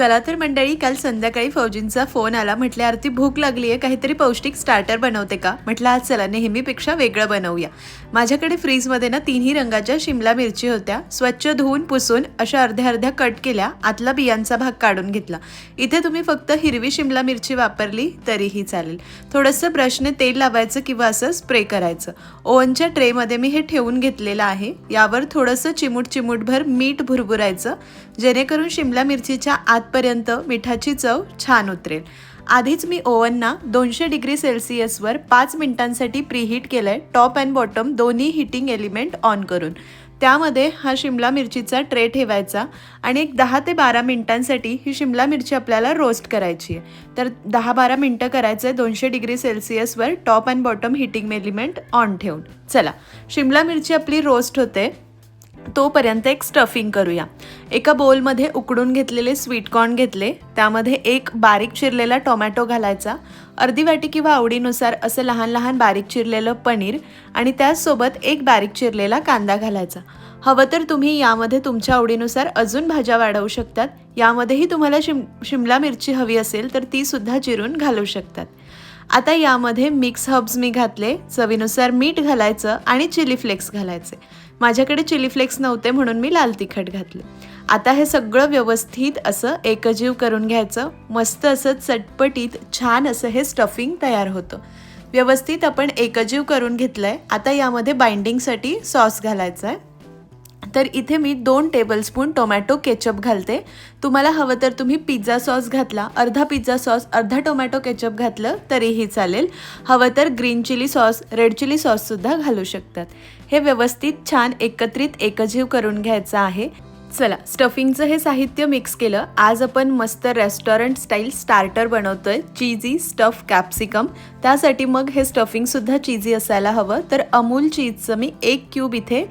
चला तर मंडळी काल संध्याकाळी फौजींचा फोन आला. म्हटलं आरती भूक लागली आहे काहीतरी पौष्टिक स्टार्टर बनवते का? म्हटलं आज चला नेहमीपेक्षा वेगळं बनवूया. माझ्याकडे फ्रीजमध्ये ना तिन्ही रंगाच्या शिमला मिरची होत्या. स्वच्छ धुवून पुसून अशा अर्ध्या अर्ध्या कट केल्या. आतला बियांचा भाग काढून घेतला. इथे तुम्ही फक्त हिरवी शिमला मिरची वापरली तरीही चालेल. थोडंसं ब्रशने तेल लावायचं किंवा असं स्प्रे करायचं. ओव्हनच्या ट्रेमध्ये मी हे ठेवून घेतलेलं आहे. यावर थोडंसं चिमूट चिमूटभर मीठ भुरभुरायचं. जेणेकरून शिमला मिरचीच्या आत आतपर्यंत मिठाची चव छान उतरेल. आधीच मी ओव्हनना दोनशे डिग्री सेल्सिअसवर पाच मिनिटांसाठी प्रीहीट केलं आहे टॉप अँड बॉटम दोन्ही हिटिंग एलिमेंट ऑन करून. त्यामध्ये हा शिमला मिरचीचा ट्रे ठेवायचा आणि एक दहा ते बारा मिनिटांसाठी ही शिमला मिरची आपल्याला रोस्ट करायची आहे. तर दहा बारा मिनटं करायचं आहे दोनशे degree सेल्सिअसवर top and bottom heating element on ठेवून. चला शिमला मिरची आपली रोस्ट होते. तोपर्यंत एक स्टफिंग करूया. एका बोलमध्ये उकडून घेतलेले स्वीटकॉर्न घेतले. त्यामध्ये एक बारीक चिरलेला टोमॅटो घालायचा. अर्धी वाटी किंवा आवडीनुसार असं लहान लहान बारीक चिरलेलं पनीर आणि त्याचसोबत एक बारीक चिरलेला कांदा घालायचा. हवं तर तुम्ही यामध्ये तुमच्या आवडीनुसार अजून भाज्या वाढवू शकतात. यामध्येही तुम्हाला शिम शिमला मिरची हवी असेल तर ती सुद्धा चिरून घालू शकतात. आता यामध्ये मिक्स हर्ब्स मी घातले. चवीनुसार मीठ घालायचं आणि चिली फ्लेक्स घालायचे. माझ्याकडे चिली फ्लेक्स नव्हते म्हणून मी लाल तिखट घातले. आता हे सगळं व्यवस्थित असं एकजीव करून घ्यायचं. मस्त असं चटपटीत छान असं हे स्टफिंग तयार होतं. व्यवस्थित आपण एकजीव करून घेतलं आहे आता यामध्ये बाइंडिंगसाठी सॉस घालायचा आहे तर इथे मी दोन टेबलस्पून टोमॅटो केचप घालते. तुम्हाला हवं तर तुम्ही पिझ्झा सॉस घातला अर्धा पिझ्झा सॉस अर्धा टोमॅटो केचप घातलं तरीही चालेल. हवं तर green chilli sauce red chilli सॉससुद्धा घालू शकतात. हे व्यवस्थित छान एकत्रित एकजीव करून घ्यायचं आहे. चला स्टफिंगचं हे साहित्य मिक्स केलं. आज आपण मस्त रेस्टॉरंट स्टाईल स्टार्टर बनवतोय चीजी स्टफ कॅप्सिकम त्यासाठी मग हे स्टफिंगसुद्धा चीजी असायला हवं. तर अमूल चीजचं मी एक क्यूब इथे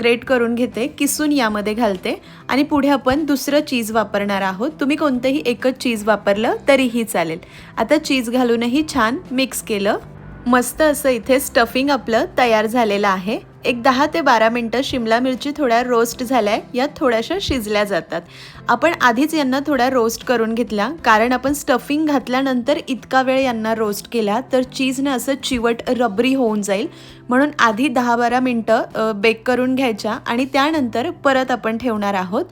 ग्रेट करून घेते किसून यामध्ये घालते. आणि पुढे आपण दुसरं चीज वापरणार आहोत. तुम्ही कोणतंही एकच चीज वापरलं तरीही चालेल. आता चीज घालूनही छान मिक्स केलं. मस्त असं इथे स्टफिंग आपलं तयार झालेलं आहे. एक दहा ते बारा मिनटं शिमला मिरची थोड्या रोस्ट झाल्या यात थोड्याशा शिजल्या जातात. आपण आधीच यांना थोड्या रोस्ट करून घेतल्या कारण आपण स्टफिंग घातल्यानंतर इतका वेळ यांना रोस्ट केला तर चीजनं असं चिवट रबरी होऊन जाईल. म्हणून आधी दहा बारा मिनटं बेक करून घ्यायच्या आणि त्यानंतर परत आपण ठेवणार आहोत.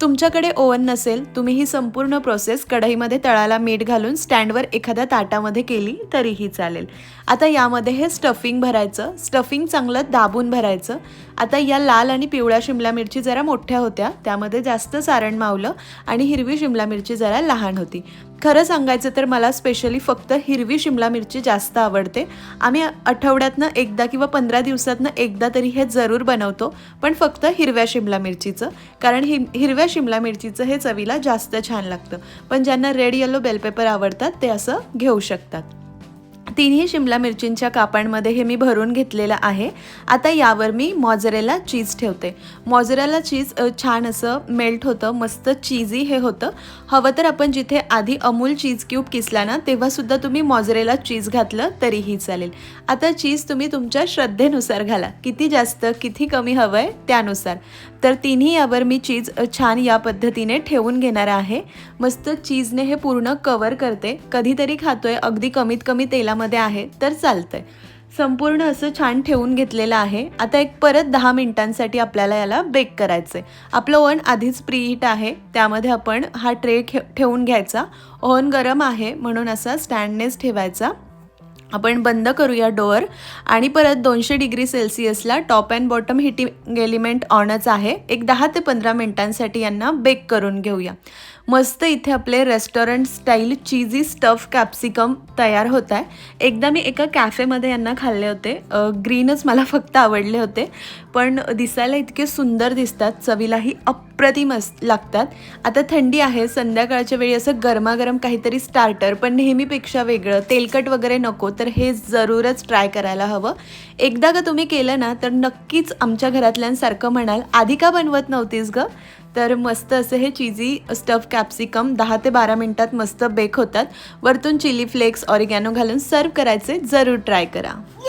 तुमच्याकडे ओव्हन नसेल तुम्ही ही संपूर्ण प्रोसेस कढईमध्ये तळाला मीठ घालून स्टँडवर एखाद्या ताटामध्ये केली तरीही चालेल. आता यामध्ये हे स्टफिंग भरायचं स्टफिंग चांगलं दाबून भरायचं. आता या लाल आणि पिवळ्या शिमला मिरची जरा मोठ्या होत्या त्यामध्ये जास्त सारण मावलं आणि हिरवी शिमला मिरची जरा लहान होती. खरं सांगायचं तर मला स्पेशली फक्त हिरवी शिमला मिरची जास्त आवडते. आम्ही आठवड्यातनं एकदा किंवा पंधरा दिवसातनं एकदा तरी हे जरूर बनवतो पण फक्त हिरव्या शिमला मिरचीचं. कारण हि हिरव्या शिमला मिरचीचं हे चवीला जास्त छान लागतं. पण ज्यांना रेड येलो बेलपेपर आवडतात ते असं घेऊ शकतात. तिन्ही शिमला मिरचींच्या कापांमध्ये हे मी भरून घेतलेलं आहे. आता यावर मी मॉझरेला चीज ठेवते. मॉझरेला चीज छान असं मेल्ट होतं मस्त चीजी हे होतं. हवं तर आपण जिथे आधी अमूल चीज क्यूब किसला ना तेव्हासुद्धा तुम्ही मॉझरेला चीज घातलं तरीही चालेल. आता चीज तुम्ही तुमच्या श्रद्धेनुसार घाला. किती जास्त किती कमी हवं आहे त्यानुसार. तर तिन्ही यावर मी चीज छान या पद्धतीने ठेवून घेणार आहे. मस्त चीजने हे पूर्ण कवर करते. कधीतरी खातोय अगदी कमीत कमी तेलामध्ये आहे तर चालतंय. संपूर्ण असं छान ठेवून घेतलेलं आहे. आता एक परत दहा मिनिटांसाठी आपल्याला याला बेक करायचं आहे आपलं ओव्हन आधीच प्रीहीट आहे त्यामध्ये आपण हा ट्रे खे ठेवून घ्यायचा. ओव्हन गरम आहे म्हणून असा स्टँडनेच ठेवायचा. आपण बंद करूया डोअर आणि परत दोनशे degree सेल्सिअसला top and bottom heating element ऑनच आहे. एक दहा ते पंधरा मिनिटांसाठी यांना बेक करून घेऊया. मस्त इथे आपले restaurant style cheesy stuff capsicum तयार होत आहे एकदा मी एका कॅफेमध्ये यांना खाल्ले होते. ग्रीनच मला फक्त आवडले होते. पण दिसायला इतके सुंदर दिसतात. चवीलाही अप्रतिम अस लागतात. आता थंडी आहे संध्याकाळच्या वेळी असं गरमागरम काहीतरी स्टार्टर पण नेहमीपेक्षा वेगळं. तेलकट वगैरे नको तर हे जरूरच ट्राय करायला हवं. एकदा का तुम्ही केलं ना तर नक्कीच आमच्या घरातल्यांसारखं म्हणाल आधी का बनवत नव्हतीस गं? तर मस्त असं हे चिझी स्टफ कॅप्सिकम दहा ते बारा मिनटात मस्त बेक होतात. वरतून चिली फ्लेक्स ऑरिगॅनो घालून सर्व करायचे जरूर ट्राय करा.